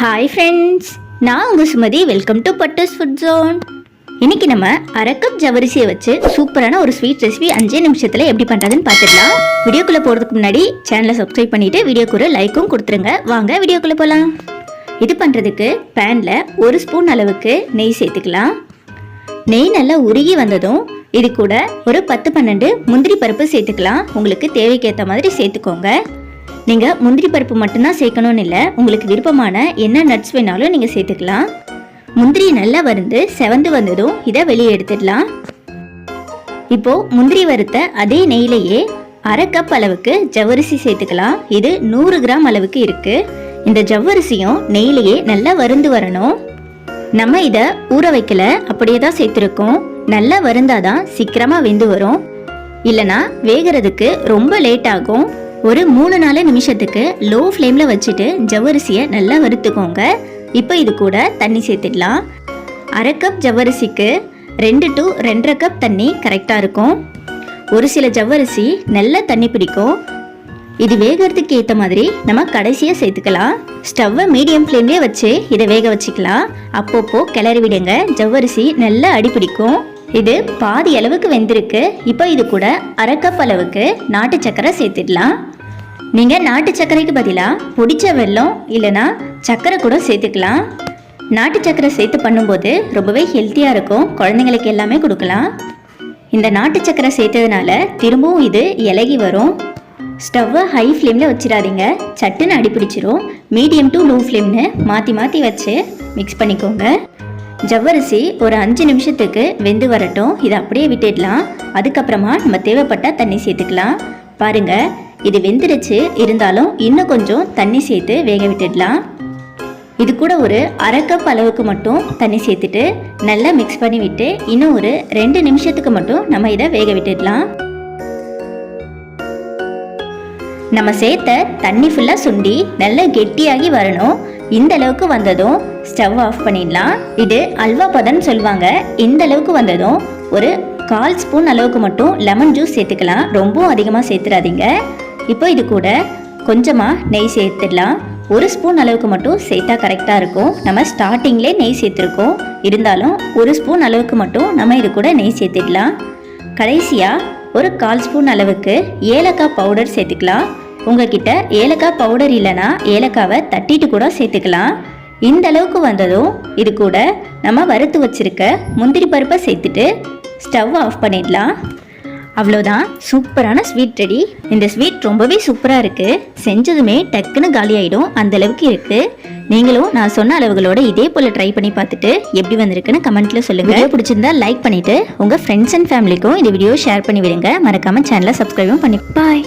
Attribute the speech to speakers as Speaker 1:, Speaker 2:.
Speaker 1: Hi friends நான் உங்கள் Sumathi. Welcome to பட்டஸ் ஃபுட் ஜோன் இன்னைக்கு நம்ம அரை கப் ஜவரிசியை வச்சு சூப்பரான ஒரு ஸ்வீட் ரெசிபி அஞ்சே நிமிஷத்தில் எப்படி பண்ணுறதுன்னு பார்த்துக்கலாம் வீடியோக்குள்ளே போகிறதுக்கு முன்னாடி சேனலை சப்ஸ்கிரைப் பண்ணிவிட்டு வீடியோக்கு ஒரு லைக்கும் கொடுத்துருங்க. வாங்க வீடியோக்குள்ளே போகலாம் இது பண்ணுறதுக்கு பேனில் ஒரு ஸ்பூன் அளவுக்கு நெய் சேர்த்துக்கலாம். நெய் நல்லா உருகி வந்ததும் இது கூட ஒரு பத்து பன்னெண்டு முந்திரி பருப்பு சேர்த்துக்கலாம். உங்களுக்கு தேவைக்கேற்ற மாதிரி சேர்த்துக்கோங்க. நீங்கள் முந்திரி பருப்பு மட்டும்தான் சேர்க்கணும்னு இல்லை உங்களுக்கு விருப்பமான என்ன நட்ஸ் வேணாலும் நீங்கள் சேர்த்துக்கலாம். முந்திரி நல்லா வருந்து செவந்து வந்ததும் இதை வெளியே எடுத்துடலாம். இப்போ முந்திரி வறுத்த அதே நெய்யிலேயே அரை கப் அளவுக்கு ஜவ்வரிசி சேர்த்துக்கலாம். இது நூறு கிராம் அளவுக்கு இருக்கு. இந்த ஜவ்வரிசியும் நெய்யிலேயே நல்லா வருந்து வரணும். நம்ம இதை ஊற வைக்கல அப்படியே தான் சேர்த்துருக்கோம். நல்லா வருந்தாதான் சீக்கிரமா வெந்து வரும். இல்லைனா வேகிறதுக்கு ரொம்ப லேட் ஆகும். ஒரு மூணு நாலு நிமிஷத்துக்கு லோ ஃப்ளேமில் வச்சுட்டு ஜவ்வரிசியை நல்லா வறுத்துக்கோங்க. இப்போ இது கூட தண்ணி சேர்த்துடலாம். அரை கப் ஜவ்வரிசிக்கு ரெண்டு டு ரெண்டரை கப் தண்ணி கரெக்டாக இருக்கும். ஒரு சில ஜவ்வரிசி நல்லா தண்ணி பிடிக்கும். இது வேகிறதுக்கு ஏற்ற மாதிரி நம்ம கடைசியாக சேர்த்துக்கலாம். ஸ்டவ்வை மீடியம் ஃப்ளேம்லேயே வச்சு இதை வேக வச்சுக்கலாம். அப்பப்போ கிளறி விடுங்க. ஜவ்வரிசி நல்லா அடி பிடிக்கும். இது பாதி அளவுக்கு வெந்திருக்கு. இப்போ இது கூட அரை கப் அளவுக்கு நாட்டு சக்கரை சேர்த்துடலாம். நீங்கள் நாட்டு சர்க்கரைக்கு பதிலாக பொடிச்ச வெல்லம் இல்லைன்னா சர்க்கரை கூட சேர்த்துக்கலாம். நாட்டு சர்க்கரை சேர்த்து பண்ணும்போது ரொம்பவே ஹெல்த்தியாக இருக்கும். குழந்தைங்களுக்கு எல்லாமே கொடுக்கலாம். இந்த நாட்டு சர்க்கரை சேர்த்ததுனால திரும்பவும் இது இலகி வரும். ஸ்டவ்வை ஹை ஃப்ளேமில் வச்சிடாதீங்க. சட்டுன்னு அடிப்பிடிச்சிரும் மீடியம் டு லோ ஃப்ளேம்னு மாற்றி மாற்றி வச்சு மிக்ஸ் பண்ணிக்கோங்க. ஜவ்வரிசி ஒரு அஞ்சு நிமிஷத்துக்கு வெந்து வரட்டும். இதை அப்படியே விட்டுடலாம். அதுக்கப்புறமா நம்ம தேவைப்பட்ட தண்ணி சேர்த்துக்கலாம். பாருங்கள் இது வெந்துடுச்சு இருந்தாலும் இன்னும் கொஞ்சம் தண்ணி சேர்த்து வேக விட்டுடலாம். இது கூட ஒரு அரை கப் அளவுக்கு மட்டும் தண்ணி சேர்த்துட்டு நல்லா மிக்ஸ் பண்ணி விட்டு இன்னும் ஒரு ரெண்டு நிமிஷத்துக்கு மட்டும் நம்ம இதை வேக விட்டுடலாம். நம்ம சேர்த்த தண்ணி ஃபுல்லாக சுண்டி நல்லா கெட்டியாகி வரணும். இந்த அளவுக்கு வந்ததும் ஸ்டவ் ஆஃப் பண்ணிடலாம். இது அல்வா பதம்னு சொல்லுவாங்க. இந்த அளவுக்கு வந்ததும் ஒரு கால் ஸ்பூன் அளவுக்கு மட்டும் லெமன் ஜூஸ் சேர்த்துக்கலாம். ரொம்பவும் அதிகமாக சேர்த்துடாதீங்க இப்போ இது கூட கொஞ்சமாக நெய் சேர்த்துடலாம். ஒரு ஸ்பூன் அளவுக்கு மட்டும் சேர்த்தா கரெக்டாக இருக்கும். நம்ம ஸ்டார்டிங்லேயே நெய் சேர்த்துருக்கோம். இருந்தாலும் ஒரு ஸ்பூன் அளவுக்கு மட்டும் நம்ம இது கூட நெய் சேர்த்துடலாம். கடைசியாக ஒரு கால் ஸ்பூன் அளவுக்கு ஏலக்காய் பவுடர் சேர்த்துக்கலாம். உங்ககிட்ட ஏலக்காய் பவுடர் இல்லைன்னா ஏலக்காவை தட்டிட்டு கூட சேர்த்துக்கலாம். இந்த அளவுக்கு வந்ததும் இது கூட நம்ம வறுத்து வச்சிருக்க முந்திரி பருப்பை சேர்த்துட்டு ஸ்டவ் ஆஃப் பண்ணிடலாம். அவ்வளோதான் சூப்பரான ஸ்வீட் ரெடி இந்த ஸ்வீட் ரொம்பவே சூப்பராக இருக்குது செஞ்சதுமே டக்குன்னு காலி ஆகிடும் அந்த அளவுக்கு இருக்குது நீங்களும் நான் சொன்ன அளவுகளோட இதே போல் ட்ரை பண்ணி பார்த்துட்டு எப்படி வந்திருக்குன்னு கமெண்ட்டில் சொல்லுங்கள் வீடியோ பிடிச்சிருந்தா லைக் பண்ணிவிட்டு உங்கள் ஃப்ரெண்ட்ஸ் அண்ட் ஃபேமிலிக்கும் இந்த வீடியோ ஷேர் பண்ணி விடுங்க மறக்காமல் சேனலை சப்ஸ்கிரைபும் பண்ணி பாய்